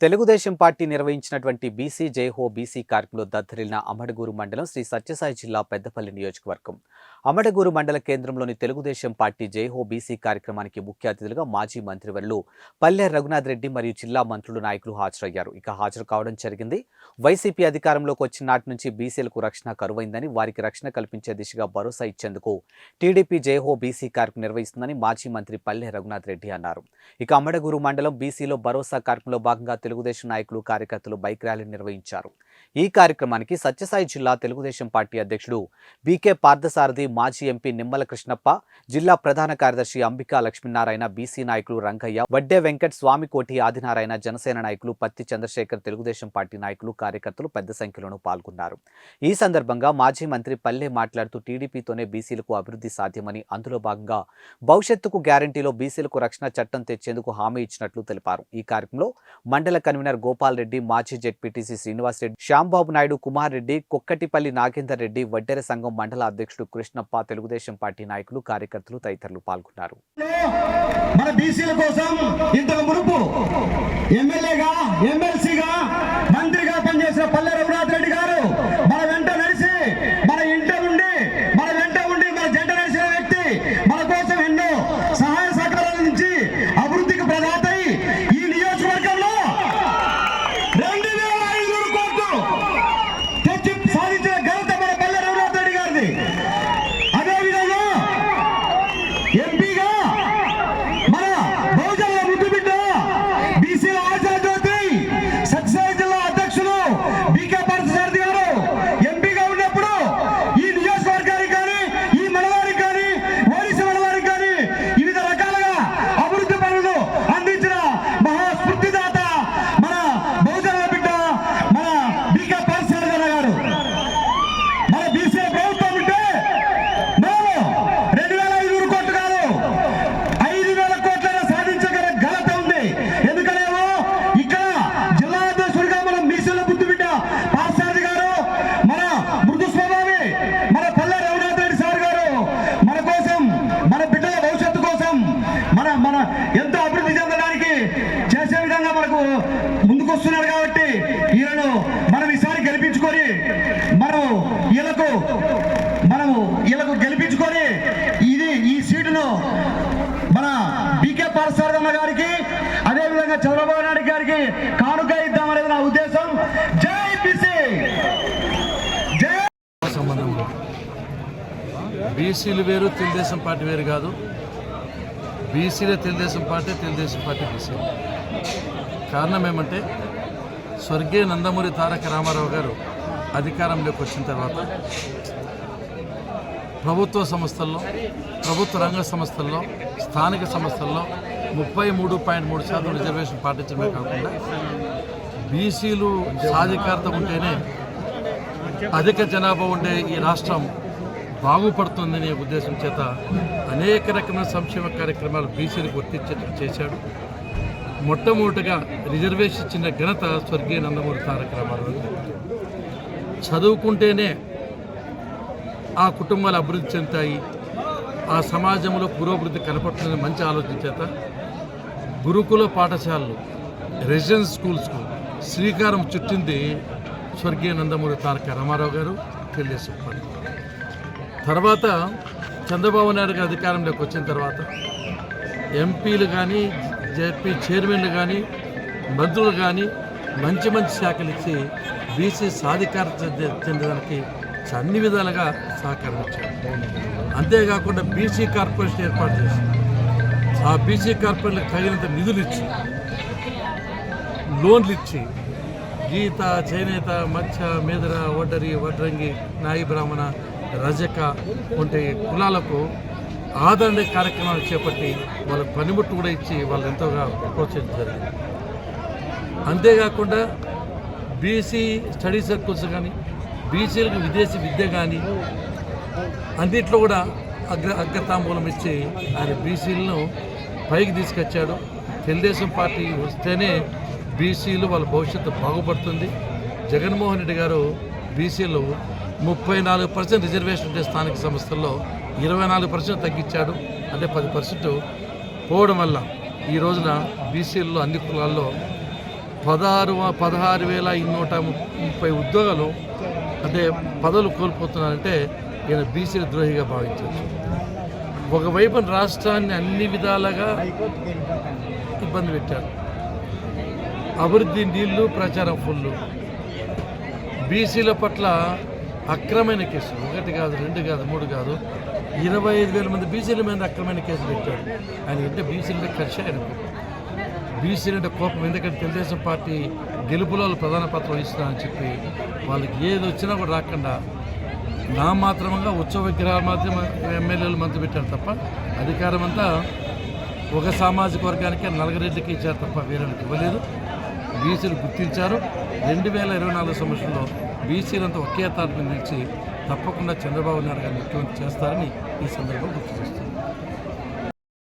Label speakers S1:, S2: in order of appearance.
S1: Telugu Desam party నిర్వహించినటువంటి BC Jai Ho BC కార్యక్రమంలో దద్దరిల్లిన అమడగూరు మండలం శ్రీ సత్యసాయి జిల్లా పెద్దపల్లి నియోజకవర్గం. అమడగూరు మండల కేంద్రంలోని తెలుగుదేశం పార్టీ జైహో బీసీ కార్యక్రమానికి ముఖ్య అతిథులుగా మాజీ మంత్రివర్లు పల్లె రఘునాథ్ రెడ్డి మరియు జిల్లా మంత్రులు నాయకులు హాజరయ్యారు. ఇక హాజరు కావడం జరిగింది. వైసీపీ అధికారంలోకి వచ్చిన నాటి నుంచి బీసీలకు రక్షణ కరువైందని వారికి రక్షణ కల్పించే దిశగా భరోసా ఇచ్చేందుకు టీడీపీ జైహో బీసీ కార్యక్రమం నిర్వహిస్తుందని మాజీ మంత్రి పల్లె రఘునాథ్ రెడ్డి అన్నారు. ఇక అమడగూరు మండలం బీసీలో భరోసా కార్యక్రమంలో భాగంగా తెలుగుదేశం నాయకులు కార్యకర్తలు బైక్ ర్యాలీ నిర్వహించారు. ఈ కార్యక్రమానికి సత్యసాయి జిల్లా తెలుగుదేశం పార్టీ అధ్యక్షుడు బీకే పార్థసారథి మాజీ ఎంపీ నిమ్మల కృష్ణప్ప జిల్లా ప్రధాన కార్యదర్శి అంబికా లక్ష్మీనారాయణ బీసీ నాయకులు రంగయ్య వడ్డే వెంకట్ స్వామికోటి ఆదినారాయణ జనసేన నాయకులు పత్తి చంద్రశేఖర్ తెలుగుదేశం పార్టీ నాయకులు కార్యకర్తలు పెద్ద సంఖ్యలో పాల్గొన్నారు. ఈ సందర్భంగా మాజీ మంత్రి పల్లె మాట్లాడుతూ టీడీపీతోనే బీసీలకు అభివృద్ధి సాధ్యమని అందులో భాగంగా భవిష్యత్తుకు గ్యారంటీలో బీసీలకు రక్షణ చట్టం తెచ్చేందుకు హామీ ఇచ్చినట్లు తెలిపారు. ఈ కార్యక్రమంలో మండల కన్వీనర్ గోపాల్ రెడ్డి మాజీ జెడ్పీటీసీ శ్రీనివాస్ రెడ్డి రాంబాబు నాయుడు కుమార్ రెడ్డి కొక్కటిపల్లి నాగేందర్ రెడ్డి వడ్డెర సంఘం మండల అధ్యక్షుడు కృష్ణప్ప తెలుగుదేశం పార్టీ నాయకులు కార్యకర్తలు తదితరులు పాల్గొన్నారు.
S2: మన బీసీల కోసం ఇంతకు మునుపు ఎమ్మెల్యేగా ఎమ్మెల్సీగా మంత్రిగా పనిచేసిన పల్లె రఘునాథ్ రెడ్డి గారు మన వెంట నడిచి మన ఇంట ఉండి మన వెంట ఉండి మన జంట నడిచిన వ్యక్తి మన కోసం ఎన్నో సహాయ సహకారాల నుంచి అభివృద్ధికి ప్రదాత అయి ఈ నియోజకవర్గంలో రెండు వేల ఐదు కోట్లు తెచ్చి సాధించిన ఘనత మన పల్లె రఘునాథ్ రెడ్డి గారిది అదేవిధంగా ఎంపీగా మన బహుజన ముద్దు బిడ్డ బీసీల ఆశా జ్యోతి సత్యసాయి జిల్లా అధ్యక్షులు బీకే పార్థసారథి గారు ఎంపీగా ఉన్నప్పుడు ఈ నియోజకవర్గానికి కానీ ఈ మండలానికి కానీ ఓడిసి మండలానికి కానీ వివిధ రకాలుగా అభివృద్ధి పనులు అందించిన మహాస్ఫూర్తిదాత మన బహుజన బిడ్డ మన బీకే పార్థసారథి గారు మన బీసీల ప్రభుత్వం ఉంటే మేము రెండు వేల ఐదు కోట్లు కాదు ఐదు వేల కోట్ల సాధించగల ఘనత ఉంది ఎందుకనేమో ఇక్కడ జిల్లా అధ్యక్షుడిగా మన బీసీల బుద్ధి బిడ్డ పాస్సారి గారు మన మృదు స్వభావి మన పల్లె రఘునాథ్ రెడ్డి సార్ గారు మన కోసం మన బిడ్డల భవిష్యత్తు కోసం మన ఎంతో అభివృద్ధి చెందడానికి చేసే విధంగా మనకు ముందుకు వస్తున్నారు కాబట్టి ఈయనను మనం ఈసారి గెలిపించుకొని మనం వీళ్ళకు మనము వీళ్ళకు గెలిపించుకొని ఇది ఈ సీటును మన బీకే పారసారథన్న గారికి అదేవిధంగా చంద్రబాబు నాయుడు గారికి కానుక ఇద్దామనేది నా ఉద్దేశం. జై బీసీ! జై!
S3: బీసీలు వేరు తెలుగుదేశం పార్టీ వేరు కాదు. బీసీలే Telugu Desam party Telugu Desam party BC. కారణం ఏమంటే స్వర్గీయ నందమూరి తారక రామారావు గారు అధికారంలోకి వచ్చిన తర్వాత ప్రభుత్వ సంస్థల్లో ప్రభుత్వ రంగ సంస్థల్లో స్థానిక సంస్థల్లో ముప్పై మూడు పాయింట్ మూడు శాతం రిజర్వేషన్ పాటించడమే కాకుండా బీసీలు సాధికారత ఉంటేనే అధిక జనాభా ఉండే ఈ రాష్ట్రం బాగుపడుతుందనే ఉద్దేశం చేత అనేక రకమైన సంక్షేమ కార్యక్రమాలు బీసీలు గుర్తించడం చేశాడు. మొట్టమొదటిగా రిజర్వేషన్ ఇచ్చిన ఘనత స్వర్గీయ నందమూరి తారక రామారావు గారు. చదువుకుంటేనే ఆ కుటుంబాలు అభివృద్ధి చెందుతాయి. ఆ సమాజంలో పురోభివృద్ధి కనపడుతుందని మంచి ఆలోచన చేత గురుకుల పాఠశాలలు రెసిడెన్స్ స్కూల్స్కు శ్రీకారం చుట్టింది స్వర్గీయ నందమూరి తారక రామారావు గారు. తెలుగుదేశం తర్వాత చంద్రబాబు నాయుడు గారు అధికారంలోకి వచ్చిన తర్వాత ఎంపీలు కానీ జెడ్పీ చైర్మన్లు కానీ మంత్రులు కానీ మంచి మంచి శాఖలు ఇచ్చి బీసీ సాధికారత చెందడానికి అన్ని విధాలుగా సహకారం ఇచ్చారు. అంతేకాకుండా బీసీ కార్పొరేషన్ ఏర్పాటు చేసి ఆ బీసీ కార్పొరేషన్లకు తగినంత నిధులు ఇచ్చి లోన్లు ఇచ్చి గీత చేనేత మత్స్య మేదర వడ్డరి వడ్రంగి నాయి బ్రాహ్మణ రజక వంటి కులాలకు ఆదరణ కార్యక్రమాలు చేపట్టి వాళ్ళ పనిముట్టు కూడా ఇచ్చి వాళ్ళు ఎంతోగా ప్రోత్సహించారు జరిగింది. అంతేకాకుండా బీసీ స్టడీ సర్కిల్స్ కానీ బీసీలకు విదేశీ విద్య కానీ అన్నిట్లో కూడా అగ్ర అగ్రతాంబూలం ఇచ్చి ఆయన బీసీలను పైకి తీసుకొచ్చాడు. తెలుగుదేశం పార్టీ వస్తేనే బీసీలు వాళ్ళ భవిష్యత్తు బాగుపడుతుంది. జగన్మోహన్ రెడ్డి గారు బీసీలు ముప్పై నాలుగు పర్సెంట్ రిజర్వేషన్ ఉండే స్థానిక సంస్థల్లో ఇరవై నాలుగు పర్సెంట్ తగ్గించాడు. అంటే పది పర్సెంట్ పోవడం వల్ల ఈ రోజున బీసీల్లో అన్ని కులాల్లో పదహారు పదహారు వేల నూట ముప్పై ఉద్యోగాలు అంటే పదవులు కోల్పోతున్నారంటే ఈయన బీసీల ద్రోహిగా భావించవచ్చు. ఒకవైపు రాష్ట్రాన్ని అన్ని విధాలుగా ఇబ్బంది పెట్టారు. అభివృద్ధి నీళ్ళు ప్రచారం ఫుల్లు. బీసీల పట్ల అక్రమైన కేసులు. ఒకటి కాదు రెండు కాదు మూడు కాదు. ఇరవై ఐదు వేల మంది బీసీల మీద అక్రమైన కేసులు పెట్టాడు ఆయన అంటే బీసీల కలిసి ఆయన. ఆయనకు బీసీలు అంటే కోపం. ఎందుకంటే తెలుగుదేశం పార్టీ గెలుపులో వాళ్ళు ప్రధాన పాత్ర వహిస్తున్నారని చెప్పి వాళ్ళకి ఏది వచ్చినా కూడా రాకుండా నా మాత్రమంగా ఉత్సవ విగ్రహాలు మాత్రమే ఎమ్మెల్యేలు మంత్రి పెట్టారు తప్ప అధికారం అంతా ఒక సామాజిక వర్గానికి నలగరెడ్డికి ఇచ్చారు తప్ప వేరే ఇవ్వలేదు. బీసీలు గుర్తించారు. రెండు వేల ఇరవై నాలుగు సంవత్సరంలో బీసీలంతా ఒకే తాటి నిలిచి తప్పకుండా చంద్రబాబు నాయుడు గారిని ముఖ్యమంత్రి చేస్తారని ఈ సందర్భంగా గుర్తు చేస్తున్నారు